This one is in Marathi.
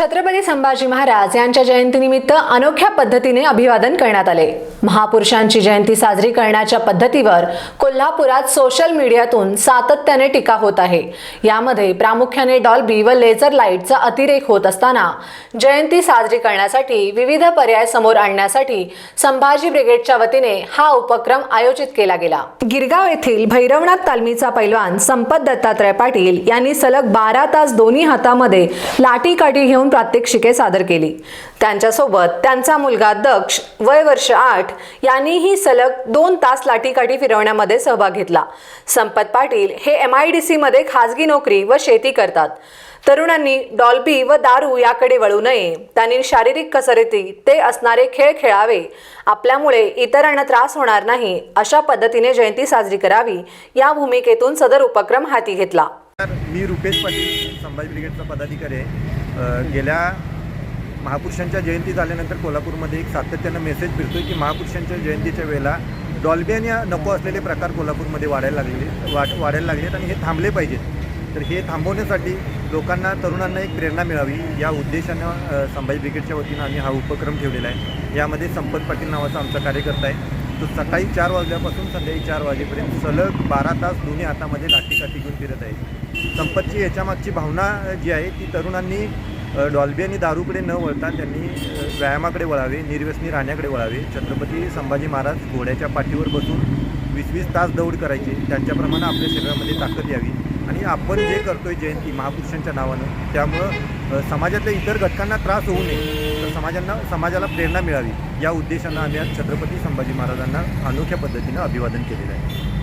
छत्रपती संभाजी महाराज यांच्या जयंतीनिमित्त अनोख्या पद्धतीने अभिवादन करण्यात आले. महापुरुषांची जयंती साजरी करण्याच्या पद्धतीवर कोल्हापुरात सोशल मीडियातून सातत्याने टीका होत आहे. यामध्ये प्रामुख्याने डॉल्बी व लेझर लाईटचा अतिरेक होत असताना जयंती साजरी करण्यासाठी विविध पर्याय समोर आणण्यासाठी संभाजी ब्रिगेडच्या वतीने हा उपक्रम आयोजित केला गेला. गिरगाव येथील भैरवनाथ तालमीचा पैलवान संपत दत्तात्रय पाटील यांनी सलग बारा तास दोन्ही हातामध्ये लाठी काठी घेऊन प्रात्यक्षिके सादर केली. त्यांच्यासोबत त्यांचा मुलगा दक्ष वय वर्ष आठ यांनीही सलग दोन तास लाठीकाठी फिरवण्यामध्ये सहभाग घेतला. संपत पाटील हे एम आय डी सीमध्ये खाजगी नोकरी व शेती करतात. तरुणांनी डॉल्बी व दारू याकडे वळू नये. त्यांनी शारीरिक कसरती ते असणारे खेळ खेळावे. आपल्यामुळे इतरांना त्रास होणार नाही अशा पद्धतीने जयंती साजरी करावी या भूमिकेतून सदर उपक्रम हाती घेतला. मी रुपेश पाटील संभाजी ब्रिगेडचा पदाधिकारी आहे. गेल्या महापुरुषांच्या जयंती झाल्यानंतर कोल्हापूरमध्ये एक सातत्यानं मेसेज फिरतोय की महापुरुषांच्या जयंतीच्या वेळेला डॉल्बियन या नको असलेले प्रकार कोल्हापूरमध्ये वाढायला लागलेले वाढ वाढायला लागलेत आणि हे थांबले पाहिजेत. तर हे थांबवण्यासाठी लोकांना तरुणांना एक प्रेरणा मिळावी या उद्देशानं संभाजी ब्रिगेडच्या वतीनं आम्ही हा उपक्रम ठेवलेला आहे. यामध्ये संपत पाटील नावाचा आमचा कार्यकर्ता आहे. तो सकाळी चार वाजल्यापासून संध्याकाळी चार वाजेपर्यंत सलग बारा तास दोन्ही हातामध्ये लाठी काठी घेऊन फिरत आहे. संपतची याच्यामागची भावना जी आहे ती तरुणांनी डॉल्बी आणि दारूकडे न वळता त्यांनी व्यायामाकडे वळावे निर्व्यसनी राहण्याकडे वळावे. छत्रपती संभाजी महाराज घोड्याच्या पाठीवर बसून वीस वीस तास दौड करायचे. त्यांच्याप्रमाणे आपल्या शरीरामध्ये ताकद यावी. आणि आपण जे करतोय जयंती महापुरुषांच्या नावानं त्यामुळं समाजातल्या इतर घटकांना त्रास होऊ नये तर समाजांना समाजाला प्रेरणा मिळावी. या उद्देशानं आम्ही आज छत्रपती संभाजी महाराजांना अनोख्या पद्धतीनं अभिवादन केलेलं आहे.